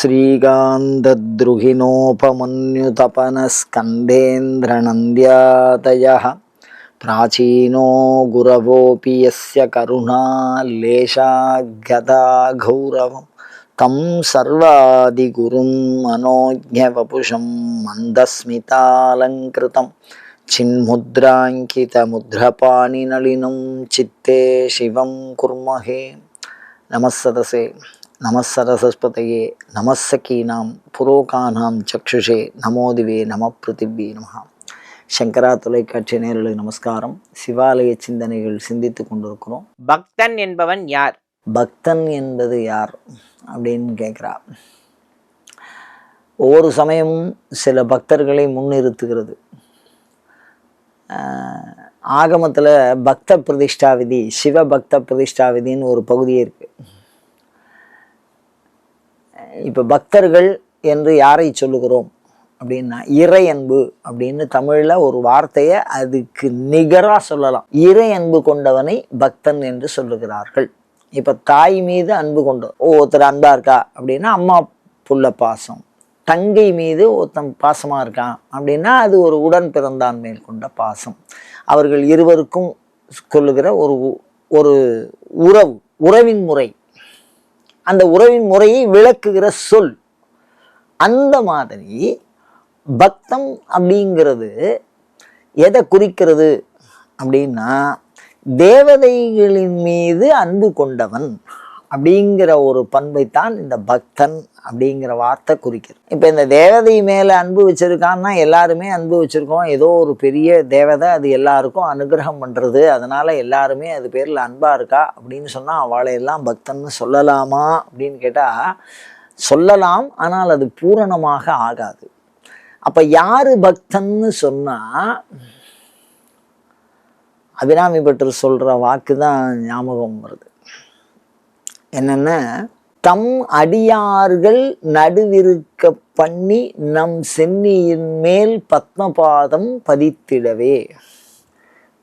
श्रीकान्तद्रुहिणोपमन्युतपनस्कन्देन्द्रनन्द्यादयः प्राचीनो गुरवोऽपि यस्य करुणाल्लेशागता गौरवं तं सर्वादिगुरुं मनोज्ञवपुषं मन्दस्मितालङ्कृतं चिन्मुद्राङ्कितमुद्रपाणिनलिनं चित्ते शिवं कुर्महे नमस्सदसे நமசரசஸ்பதையே நமசக்கீனாம் புரோகானாம் சக்ஷுஷே நமோதிவே நம பிருத்திவி நமஹா. சங்கரா தொலைக்காட்சி நேரலை நமஸ்காரம். சிவாலய சிந்தனைகள் சிந்தித்து கொண்டிருக்கிறோம். பக்தன் என்பவன் யார்? பக்தன் என்பது யார் அப்படின்னு கேட்குறா. ஒவ்வொரு சமயமும் சில பக்தர்களை முன்னிறுத்துகிறது. ஆகமத்தில் பக்த பிரதிஷ்டா விதி சிவ பக்த பிரதிஷ்டா விதின்னு ஒரு பகுதியே இருக்குது இப்போ பக்தர்கள் என்று யாரை சொல்லுகிறோம்? அப்படின்னா இறை அன்பு அப்படின்னு தமிழில் ஒரு வார்த்தையை அதுக்கு நிகராக சொல்லலாம். இறை அன்பு கொண்டவனை பக்தன் என்று சொல்லுகிறார்கள். இப்போ தாய் மீது அன்பு கொண்டு ஒருத்தர் அன்பாக இருக்கா? அப்படின்னா அம்மா புள்ள பாசம். தங்கை மீது ஒருத்தன் பாசமாக இருக்கான் அப்படின்னா அது ஒரு உடன் பிறந்தான் மேல் கொண்ட பாசம். அவர்கள் இருவருக்கும் கொள்ளுகிற ஒரு ஒரு உறவு உறவின் முறை. அந்த உறவின் முறையை விளக்குகிற சொல். அந்த மாதிரி பக்தம் அப்படிங்கிறது எதை குறிக்கிறது அப்படின்னா தேவதைகளின் மீது அன்பு கொண்டவன். அப்படிங்கிற ஒரு பண்பை தான் இந்த பக்தன் அப்படிங்கிற வார்த்தை குறிக்கிறது. இப்போ இந்த தேவதை மேலே அன்பு வச்சிருக்கான்னா எல்லாருமே அன்பு வச்சுருக்கோம். ஏதோ ஒரு பெரிய தேவதை அது எல்லாருக்கும் அனுகிரகம் பண்ணுறது அதனால் எல்லாருமே அது பேரில் அன்பாக இருக்கா அப்படின்னு சொன்னால் அவளை எல்லாம் பக்தன்னு சொல்லலாமா அப்படின்னு கேட்டால் சொல்லலாம் ஆனால் அது பூரணமாக ஆகாது. அப்போ யார் பக்தன்னு சொன்னால் அபிராமி பட்டர் சொல்கிற வாக்கு தான் ஞாபகம் வருது. என்னென்னா தம் அடியார்கள் நடுவிருக்க பண்ணி நம் சென்னியின் மேல் பத்மபாதம் பதித்திடவே.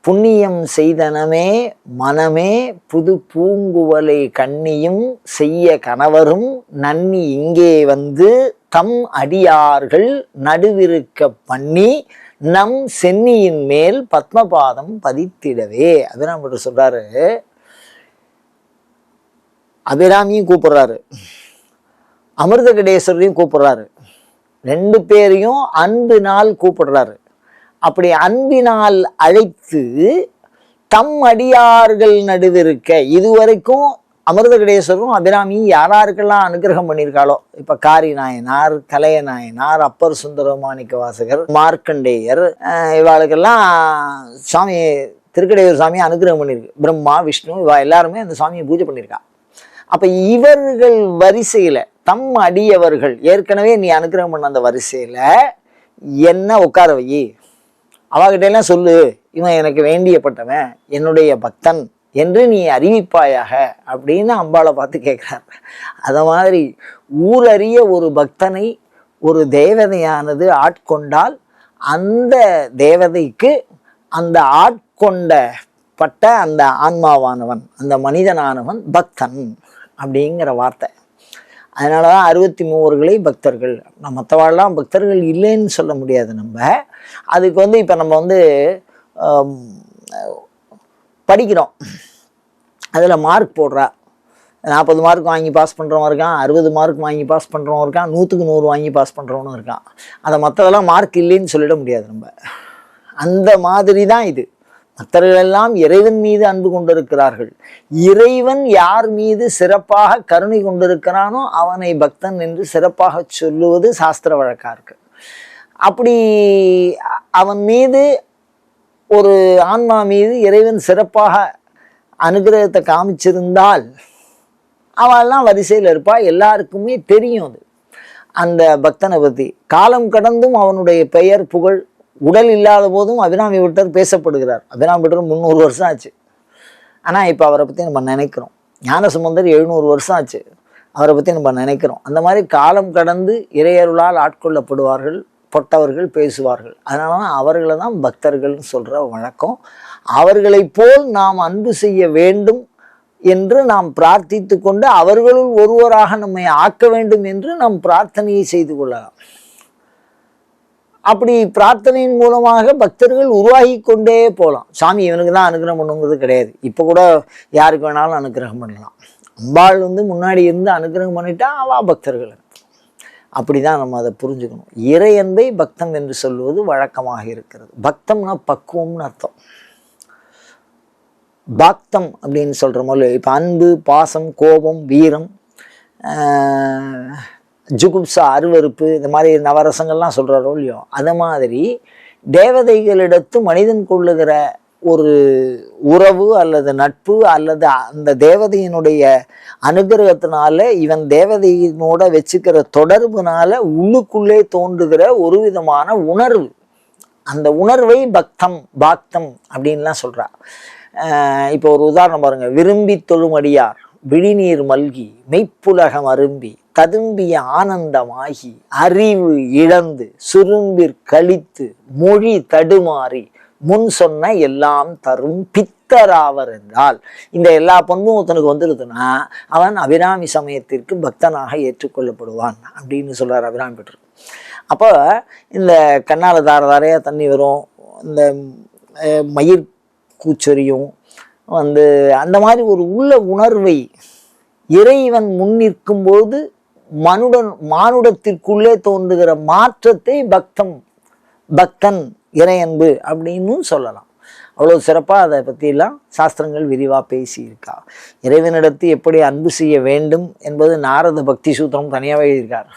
புண்ணியம் செய்தனமே மனமே புது பூங்குவலை கண்ணியும் செய்ய கணவரும் நன்னி இங்கே வந்து தம் அடியார்கள் நடுவிருக்க பண்ணி நம் சென்னியின் மேல் பத்மபாதம் பதித்திடவே. அபிராமர் சொல்கிறாரு அபிராமியும் கூப்பிடுறாரு. அமிர்த கடேஸ்வரையும் கூப்பிடுறாரு. ரெண்டு பேரையும் அன்பினால் கூப்பிடுறாரு. அப்படி அன்பினால் அழைத்து தம் அடியார்கள் நடுவிருக்க இதுவரைக்கும் அமிர்த கடேஸ்வரரும் அபிராமியும் யாராருக்கெல்லாம் அனுகிரகம் பண்ணியிருக்காளோ? இப்போ காரி நாயனார் கலைய நாயனார் அப்பர் சுந்தரமாணிக்க வாசகர் மார்க்கண்டேயர் இவாளுக்கெல்லாம் சுவாமி திருக்கடையூர் சாமியை அனுகிரகம் பண்ணியிருக்கு. பிரம்மா விஷ்ணு இவா எல்லாருமே அந்த சாமியை பூஜை பண்ணியிருக்கா. அப்போ இவர்கள் வரிசையில் தம் அடியவர்கள் ஏற்கனவே நீ அனுகிரகம் பண்ண அந்த வரிசையில் என்ன உட்கார வை? அவகிட்டெல்லாம் சொல்லு இவன் எனக்கு வேண்டியப்பட்டவன் என்னுடைய பக்தன் என்று நீ அறிவிப்பாயாக அப்படின்னு அம்பாளை பார்த்து கேட்குறார் அதை மாதிரி ஊரறிய ஒரு பக்தனை ஒரு தேவதையானது ஆட்கொண்டால் அந்த தேவதைக்கு அந்த ஆட்கொண்ட பட்ட அந்த ஆன்மாவானவன் அந்த மனிதனானவன் பக்தன். அப்படிங்கிற வார்த்தை. அதனால தான் அறுபத்தி மூவர்களை பக்தர்கள். நம்ம மற்றவாழ்லாம் பக்தர்கள் இல்லைன்னு சொல்ல முடியாது நம்ம. அதுக்கு வந்து இப்போ நம்ம வந்து படிக்கிறோம். அதில் மார்க் போடுறா. நாற்பது மார்க் வாங்கி பாஸ் பண்ணுறவன் இருக்கான் அறுபது மார்க் வாங்கி பாஸ் பண்ணுறவன் இருக்கான் நூற்றுக்கு நூறு வாங்கி பாஸ் பண்ணுறவனும் இருக்கான். அதை மற்றதெல்லாம் மார்க் இல்லைன்னு சொல்லிட முடியாது நம்ம. அந்த மாதிரி தான் இது. மற்றவர்களெல்லாம் இறைவன் மீது அன்பு கொண்டிருக்கிறார்கள். இறைவன் யார் மீது சிறப்பாக கருணை கொண்டிருக்கிறானோ அவனை பக்தன் என்று சிறப்பாக சொல்லுவது சாஸ்திர வழக்காக இருக்கு. அப்படி அவன் மீது ஒரு ஆன்மா மீது இறைவன் சிறப்பாக அனுகிரகத்தை காமிச்சிருந்தால் அவெல்லாம் வரிசையில் இருப்பா எல்லாருக்குமே தெரியும் அது. அந்த பக்தனை பற்றி காலம் கடந்தும் அவனுடைய பெயர் புகழ் உடல் இல்லாத போதும் அபிராமி விட்டர் பேசப்படுகிறார். அபிராமி விட்டர் முந்நூறு வருஷம் ஆச்சு. ஆனால் இப்போ அவரை பற்றி நம்ம நினைக்கிறோம். ஞானசுமந்தர் எழுநூறு வருஷம் ஆச்சு. அவரை பற்றி நம்ம நினைக்கிறோம். அந்த மாதிரி காலம் கடந்து இறையருளால் ஆட்கொள்ளப்படுவார்கள் பொட்டவர்கள் பேசுவார்கள். அதனால தான் அவர்களை தான் பக்தர்கள்னு சொல்கிற வழக்கம். அவர்களைப் போல் நாம் அன்பு செய்ய வேண்டும் என்று நாம் பிரார்த்தித்து கொண்டு அவர்களுள் ஒருவராக நம்மை ஆக்க வேண்டும் என்று நாம் பிரார்த்தனையை செய்து கொள்ளலாம். அப்படி பிரார்த்தனையின் மூலமாக பக்தர்கள் உருவாகி கொண்டே போகலாம். சாமி இவனுக்கு தான் அனுகிரகம் பண்ணுங்கிறது கிடையாது. இப்போ கூட யாருக்கு வேணாலும் அனுகிரகம் பண்ணலாம். அம்பாள் வந்து முன்னாடி இருந்து அனுகிரகம் பண்ணிட்டா அவா பக்தர்கள். அப்படி தான் நம்ம அதை புரிஞ்சுக்கணும். இறை அன்பை பக்தம் என்று சொல்வது வழக்கமாக இருக்கிறது. பக்தம்னா பக்குவம்னு அர்த்தம். பாக்தம் அப்படின்னு சொல்கிற மாதிரி இப்போ அன்பு பாசம் கோபம் வீரம் ஜுகுப்சா அருவருப்பு இந்த மாதிரி நவரசங்கள்லாம் சொல்கிறாரோ இல்லையோ அந்த மாதிரி தேவதைகளிடத்து மனிதன் கொள்ளுகிற ஒரு உறவு அல்லது நட்பு அல்லது அந்த தேவதையினுடைய அனுகிரகத்தினால இவன் தேவதையினோட வச்சுக்கிற தொடர்புனால உள்ளுக்குள்ளே தோன்றுகிற ஒரு விதமான உணர்வு. அந்த உணர்வை பக்தம் பாக்தம் அப்படின்லாம் சொல்றா. இப்போ ஒரு உதாரணம் பாருங்கள் விரும்பி தொழுமடியார் விழிநீர் மல்கி மெய்ப்புலகம் அரும்பி ததும்பிய ஆனந்தமாகி அறிவு இழந்து சுரும்பிற் கழித்து மொழி தடுமாறி முன் சொன்ன எல்லாம் தரும் பித்தராவர் என்றால் இந்த எல்லா பண்பும் ஒருத்தனுக்கு வந்துடுதுன்னா அவன் அபிராமி சமயத்திற்கு பக்தனாக ஏற்றுக்கொள்ளப்படுவான் அப்படின்னு சொல்றார் அபிராமி பெற்று அப்போ இந்த கண்ணால் தார தாரையாக தண்ணி வரும் இந்த மயிர் கூச்சொரியும் வந்து அந்த மாதிரி ஒரு உள்ள உணர்வை இறைவன் முன்னிற்கும்போது மனுடன் மானுடத்திற்குள்ளே தோன்றுகிற மாற்றத்தை பக்தம் பக்தன் இறையன்பு அப்படின்னு சொல்லலாம். அவ்வளோ சிறப்பாக அதை பற்றியெல்லாம் சாஸ்திரங்கள் விரிவாக பேசியிருக்கா. இறைவனிடத்து எப்படி அன்பு செய்ய வேண்டும் என்பது நாரத பக்தி சூத்திரம் தனியாகவே எழுதியிருக்கார்.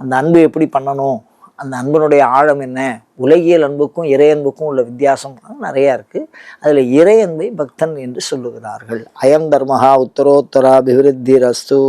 அந்த அன்பு எப்படி பண்ணணும்? அந்த அன்பனுடைய ஆழம் என்ன? உலகியல் அன்புக்கும் இறை அன்புக்கும் உள்ள வித்தியாசம் நிறையா இருக்குது அதில் இறை அன்பை பக்தன் என்று சொல்லுகிறார்கள். அயம் தர்மஹா உத்தரோத்தரா அபிவிருத்தி ரஸ்து